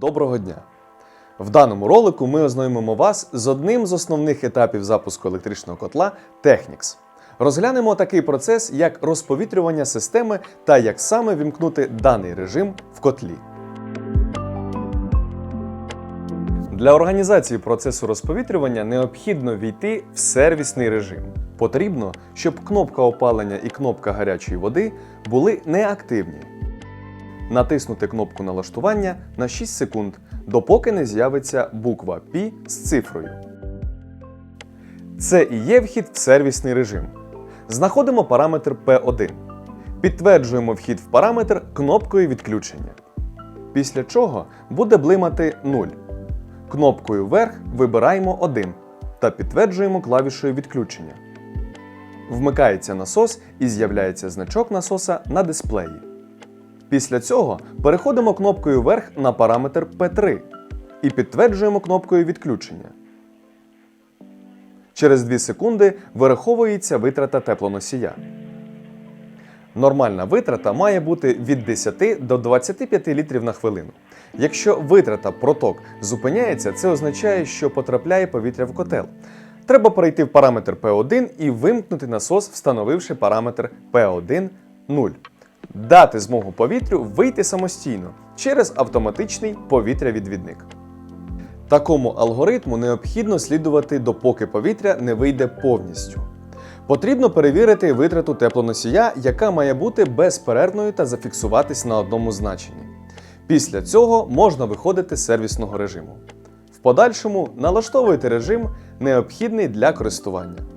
Доброго дня! В даному ролику ми ознайомимо вас з одним з основних етапів запуску електричного котла Technics. Розглянемо такий процес, як розповітрювання системи та як саме вімкнути даний режим в котлі. Для організації процесу розповітрювання необхідно війти в сервісний режим. Потрібно, щоб кнопка опалення і кнопка гарячої води були неактивні. Натиснути кнопку налаштування на 6 секунд, допоки не з'явиться буква P з цифрою. Це і є вхід в сервісний режим. Знаходимо параметр P1. Підтверджуємо вхід в параметр кнопкою відключення. Після чого буде блимати 0. Кнопкою вверх вибираємо 1 та підтверджуємо клавішою відключення. Вмикається насос і з'являється значок насоса на дисплеї. Після цього переходимо кнопкою вверх на параметр P3 і підтверджуємо кнопкою відключення. Через 2 секунди вираховується витрата теплоносія. Нормальна витрата має бути від 10 до 25 літрів на хвилину. Якщо витрата проток зупиняється, це означає, що потрапляє повітря в котел. Треба перейти в параметр P1 і вимкнути насос, встановивши параметр P1 0. Дати змогу повітрю вийти самостійно через автоматичний повітрявідвідник. Такому алгоритму необхідно слідувати, допоки повітря не вийде повністю. Потрібно перевірити витрату теплоносія, яка має бути безперервною та зафіксуватись на одному значенні. Після цього можна виходити з сервісного режиму. В подальшому налаштовуйте режим, необхідний для користування.